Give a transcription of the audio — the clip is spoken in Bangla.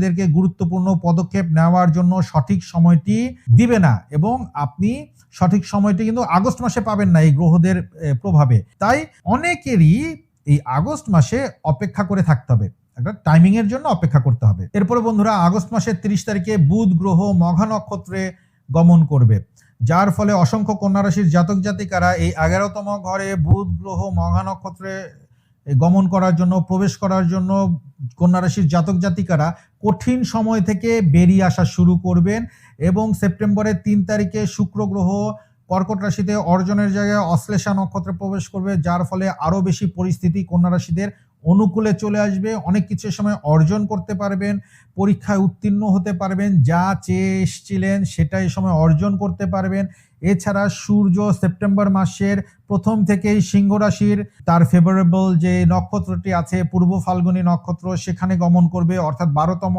এদেরকে গুরুত্বপূর্ণ পদক্ষেপ নেওয়ার জন্য সঠিক সময়টি দিবে না এবং আপনি সঠিক সময়টি কিন্তু আগস্ট মাসে পাবেন না এই গ্রহদের প্রভাবে। তাই অনেকেরই এই আগস্ট মাসে অপেক্ষা করে থাকতে হবে। একটা টাইমিং এর জন্য অপেক্ষা করতে হবে। এরপরে বন্ধুরা, আগস্ট মাসের তিরিশ তারিখে বুধ গ্রহ মঘা নক্ষত্রে গমন করবে। যার ফলে অসংখ্য কন্যা রাশির জাতক জাতিকারা এই এগারোতম ঘরে বুধ গ্রহ মঘা নক্ষত্রে গমন করার জন্য, প্রবেশ করার জন্য কন্যারাশির জাতক জাতিকারা কঠিন সময় থেকে বেরিয়ে আসা শুরু করবেন এবং সেপ্টেম্বরের তিন তারিখে শুক্র গ্রহ কর্কট রাশিতে অর্জনের জায়গায় অশ্লেষা নক্ষত্রে প্রবেশ করবে, যার ফলে আরও বেশি পরিস্থিতি কন্যা রাশিদের অনুকূলে চলে আসবে, অনেক কিছু সময় অর্জন করতে পারবেন, পরীক্ষায় উত্তীর্ণ হতে পারবেন, যা চেয়ে এসছিলেন সেটা এ সময় অর্জন করতে পারবেন। এছাড়া সূর্য সেপ্টেম্বর মাসের প্রথম থেকেই সিংহ রাশির তার ফেভারেবল যে নক্ষত্রটি আছে, পূর্ব ফাল্গুনী নক্ষত্র, সেখানে গমন করবে, অর্থাৎ বারোতম